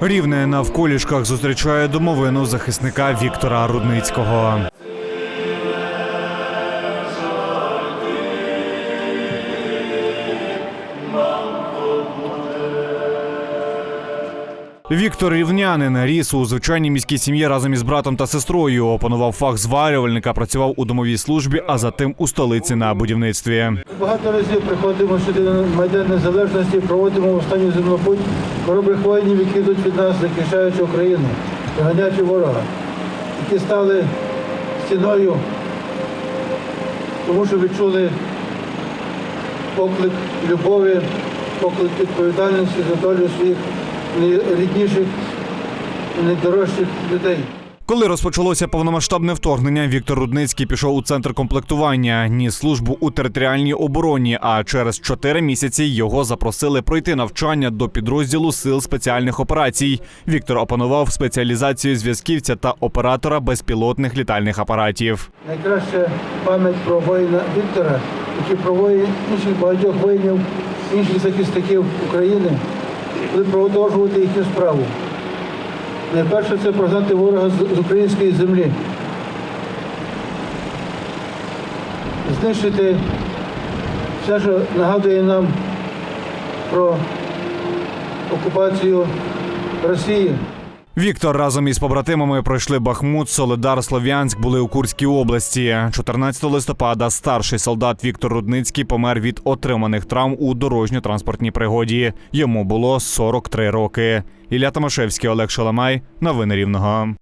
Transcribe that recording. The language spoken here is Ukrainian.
Рівне на вколішках зустрічає домовину захисника Віктора Рудницького. Віктор Рівнянин ріс у звичайній міській сім'ї разом із братом та сестрою. Опанував фах зварювальника, працював у домовій службі, а затим у столиці на будівництві. Багато разів приходимо сюди на Майдан Незалежності, проводимо останню землепуть хоробрих воїнів, які йдуть від нас, захищаючи Україну, виганяючи ворога, які стали стіною, тому що відчули поклик любові, поклик відповідальності за долю своїх найрідніших найдорожчих людей. Коли розпочалося повномасштабне вторгнення, Віктор Рудницький пішов у центр комплектування, ніс службу у територіальній обороні. А через чотири місяці його запросили пройти навчання до підрозділу сил спеціальних операцій. Віктор опанував спеціалізацію зв'язківця та оператора безпілотних літальних апаратів. Найкраща пам'ять про воїна Віктора, який про воїн інших багатьох воїнів, інших захисників України, коли продовжувати їхню справу. Найперше це прогнати ворога з української землі. Знищити все, що нагадує нам про окупацію Росії. Віктор разом із побратимами пройшли Бахмут, Солидар, Слов'янськ, були у Курській області. 14 листопада старший солдат Віктор Рудницький помер від отриманих травм у дорожньо-транспортній пригоді. Йому було 43 роки. Ілля Томашевський, Олег Шаламай. Новини Рівного.